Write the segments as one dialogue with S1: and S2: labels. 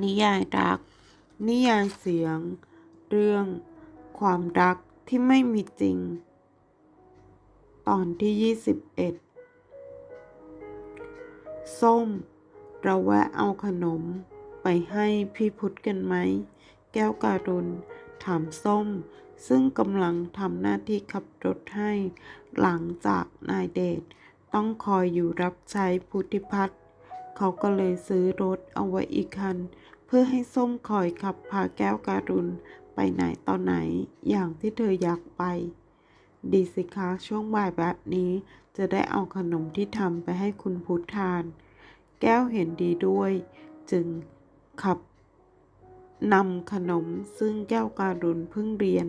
S1: นิยายรัก นิยายเสียง เรื่อง ความรักที่ไม่มีจริง ตอนที่ 21 ส้ม เราแวะเอาขนมไปให้พี่พุทธกันไหม แก้วการุณ ถามส้ม ซึ่งกำลังทำหน้าที่ขับรถให้ หลังจากนายเดชต้องคอยอยู่รับใช้พุทธิพัฒน์ เขาก็เลยซื้อรถเอาไว้อีกคัน เพื่อให้ส้มคอยขับพาแก้วการุณไปไหนตอนไหนอย่างที่เธออยากไป ดีสิคะช่วงบ่ายแบบนี้จะได้เอาขนมที่ทำไปให้คุณพุทธทาน แก้วเห็นดีด้วย จึงขับนำขนมซึ่งแก้วการุณเพิ่งเรียน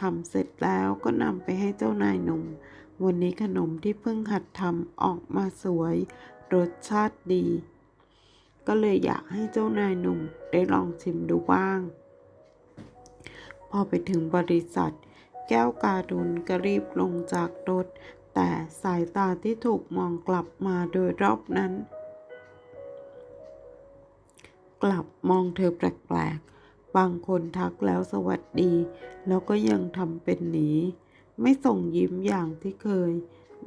S1: ทำเสร็จแล้วก็นำไปให้เจ้านายหนุ่ม วันนี้ขนมที่เพิ่งหัดทำออกมาสวย รสชาติดี ก็เลยอยากให้เจ้านายหนุ่มได้ลองชิมดูบ้าง พอไปถึงบริษัท แก้วการุณก็รีบลงจากรถ แต่สายตาที่ถูกมองกลับมาโดยรอบนั้น กลับมองเธอแปลกๆ บางคนทักแล้วสวัสดี แล้วก็ยังทำเป็นหนีไม่ส่งยิ้มอย่างที่เคย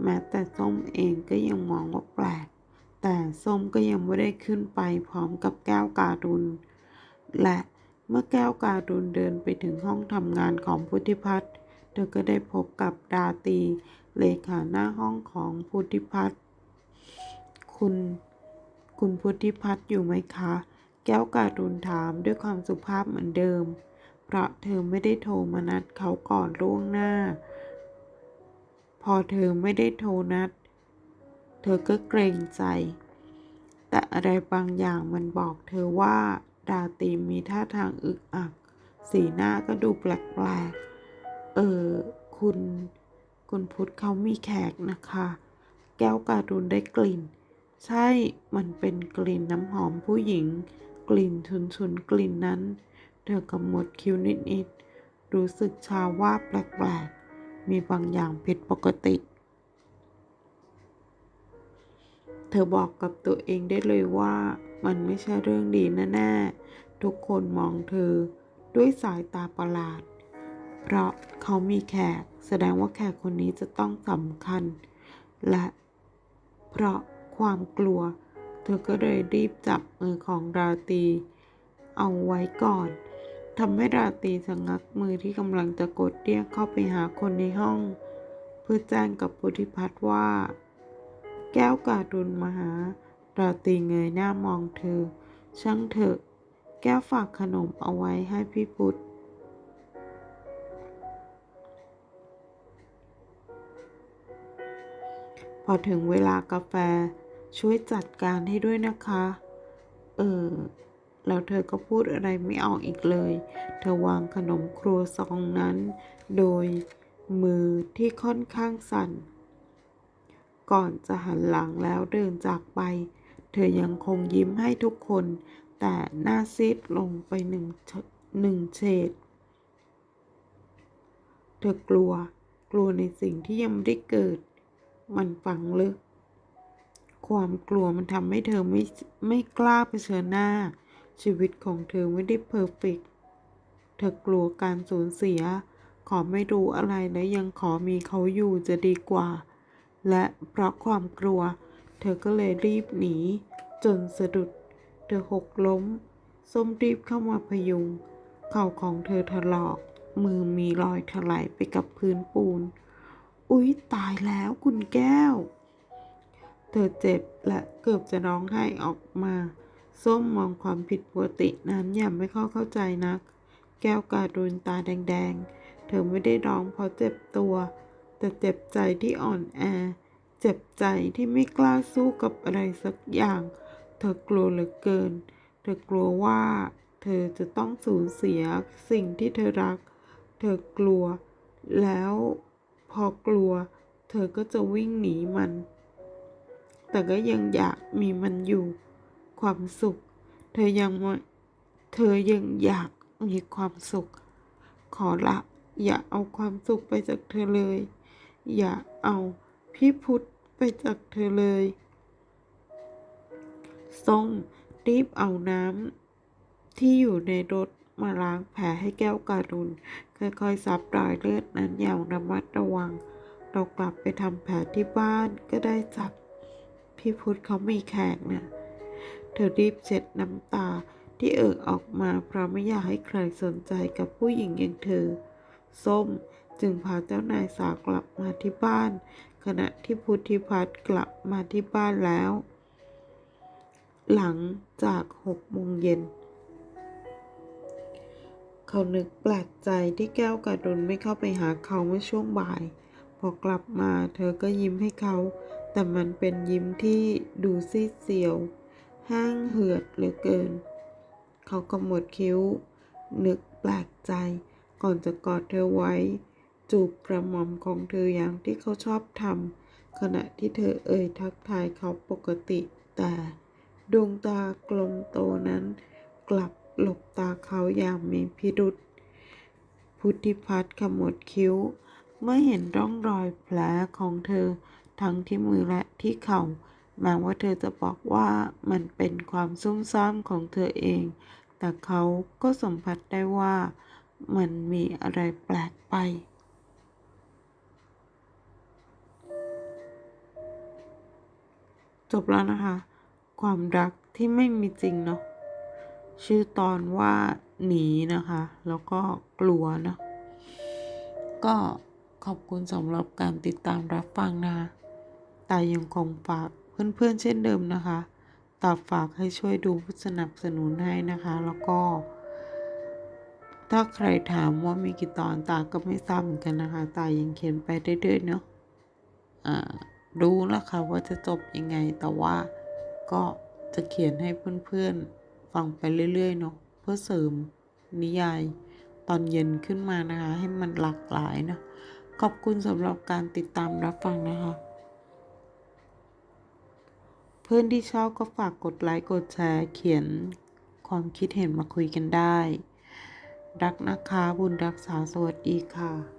S1: แม้แต่ส้มเองก็ยังมองว่าแปลก แต่ส้มก็ยังไม่ได้ขึ้นไปพร้อมกับแก้วการุณ และเมื่อแก้วการุณเดินไปถึงห้องทำงานของพุทธิพัฒน์เธอก็ได้พบกับดาตีเลขาหน้าห้องของพุทธิพัฒน์คุณ คุณพุทธิพัฒน์อยู่ไหมคะ แก้วการุณถามด้วยความสุภาพเหมือนเดิม เพราะเธอไม่ได้โทรมานัดเขาก่อนล่วงหน้า พอเธอไม่ได้โทรนัด เธอก็เกรงใจ แต่อะไรบางอย่างมันบอกเธอว่าดาตีมีท่าทางอึกอัก สีหน้าก็ดูแปลกๆ เออ คุณ คุณพุทธเขามีแขกนะคะ แก้วการุณได้กลิ่น ใช่ มันเป็นกลิ่นน้ำหอมผู้หญิง กลิ่นชุนๆกลิ่นนั้น เธอกำมดคิ้วนิดๆ รู้สึกชาว่าแปลกๆ มีบางอย่างผิดปกติ เธอบอกกับตัวเองได้เลยว่ามันไม่ใช่เรื่องดีแน่ๆ ทุกคนมองเธอด้วยสายตาประหลาด เพราะเขามีแขกแสดงว่าแขกคนนี้จะต้องสำคัญ และเพราะความกลัว เธอก็เลยรีบจับมือของราตี เอาไว้ก่อนทำให้ราตีชะงักมือที่กำลังจะกดเรียกเข้าไปหาคนในห้อง เพื่อแจ้งกับพุทธิพัฒน์ว่า แก้วการุณมหา ราตรีเงยหน้ามองเธอ ช่างเถอะ แก้วฝากขนมเอาไว้ให้พี่พุทธพอถึงเวลากาแฟช่วยจัดการให้ด้วยนะคะ เออ แล้วเธอก็พูดอะไรไม่ออกอีกเลย เธอวางขนมครัวซองนั้น โดยมือที่ค่อนข้างสั่น ก่อนจะหันหลังแล้วเดินจากไป เธอยังคงยิ้มให้ทุกคน แต่หน้าซีดลงไปหนึ่งเฉหนึ่งเฉดเธอกลัว กลัวในสิ่งที่ยังไม่ได้เกิด มันฝังลึก ความกลัวมันทำให้เธอไม่ไม่กล้าเผชิญหน้า ชีวิตของเธอไม่ได้เพอร์เฟกต์เธอกลัวการสูญเสีย ขอไม่รู้อะไรและยังขอมีเขาอยู่จะดีกว่า และเพราะความกลัว เธอก็เลยรีบหนี จนสะดุด เธอหกล้ม ส้มรีบเข้ามาพยุง เข่าของเธอถลอก มือมีรอยถลายไปกับพื้นปูน อุ๊ย ตายแล้วคุณแก้ว เธอเจ็บและเกือบจะร้องไห้ออกมา ส้มมองความผิดปกตินั้นอย่างไม่เข้าเข้าใจนัก แก้วการุณตาแดง ๆ เธอไม่ได้ร้องเพราะเจ็บตัว แต่เจ็บใจที่อ่อนแอ เจ็บใจที่ไม่กล้าสู้กับอะไรสักอย่าง เธอกลัวเหลือเกิน เธอกลัวว่า เธอจะต้องสูญเสียสิ่งที่เธอรัก เธอกลัว แล้วพอกลัว เธอก็จะวิ่งหนีมัน แต่ก็ยังอยากมีมันอยู่ ความสุข เธอยังมเธอยังอยากมีความสุข ขอละอย่าเอาความสุขไปจากเธอเลย อย่าเอาพี่พุทธไปจากเธอเลย ส้มรีบเอาน้ำที่อยู่ในรถมาล้างแผลให้แก้วการุณค่อยๆซับรอยเลือดนั้นอย่างระมัดระวัง เรากลับไปทำแผลที่บ้านก็ได้จับพี่พุทธเขามีแขกนะเธอรีบเช็ดน้ำตาที่เอ่อออกมาเพราะไม่อยากให้ใครสนใจกับผู้หญิงอย่างเธอ ส้ม จึงพาเจ้านายสาวกลับมาที่บ้าน ขณะที่พุทธิพัฒน์กลับมาที่บ้านแล้ว หลังจากหกโมงเย็น เขานึกแปลกใจที่แก้วการุณไม่เข้าไปหาเขาเมื่อช่วงบ่าย พอกลับมาเธอก็ยิ้มให้เขา แต่มันเป็นยิ้มที่ดูซีดเซียว ห้างเหือดเหลือเกิน เขากำหมดคิ้ว นึกแปลกใจก่อนจะกอดเธอไว้ จูบกระหม่อมของเธออย่างที่เขาชอบทำขณะที่เธอเอ่ยทักทายเขาปกติแต่ดวงตากลมโตนั้น กลับหลบตาเขาอย่างมีพิรุษพุทธิพัฒน์ขมวดคิ้ว เมื่อเห็นร่องรอยแผลของเธอทั้งที่มือและที่เข่าแม้ว่าเธอจะบอกว่ามันเป็นความซุ่มซ่ามของเธอเอง แต่เขาก็สัมผัสได้ว่ามันมีอะไรแปลกไป จบแล้วนะคะ ความรักที่ไม่มีจริงเนาะชื่อตอนว่าหนีนะคะ แล้วก็กลัวเนะ ก็ขอบคุณสำหรับการติดตามรับฟังนะคะแต่ยังคงฝากเพื่อนๆเช่นเดิมนะคะตาฝากให้ช่วยดูผู้สนับสนุนให้นะคะ แล้วก็ ถ้าใครถามว่ามีกี่ตอนตาก็ไม่ทราบเหมือนกันนะคะ ตายังเขียนไปเรื่อยๆเนาะอ่า รู้นะค่ะว่าจะจบยังไง แต่ว่าก็จะเขียนให้เพื่อนๆ ฟังไปเรื่อยๆเนาะเพื่อเสริมนิยายตอนเย็นขึ้นมานะคะ ให้มันหลากหลายเนาะขอบคุณสำหรับการติดตามรับฟังนะคะ เพื่อนที่ชอบก็ฝากกดไลค์กดแชร์ เขียนความคิดเห็นมาคุยกันได้ รักนะคะ บุญรักษาสวัสดีค่ะ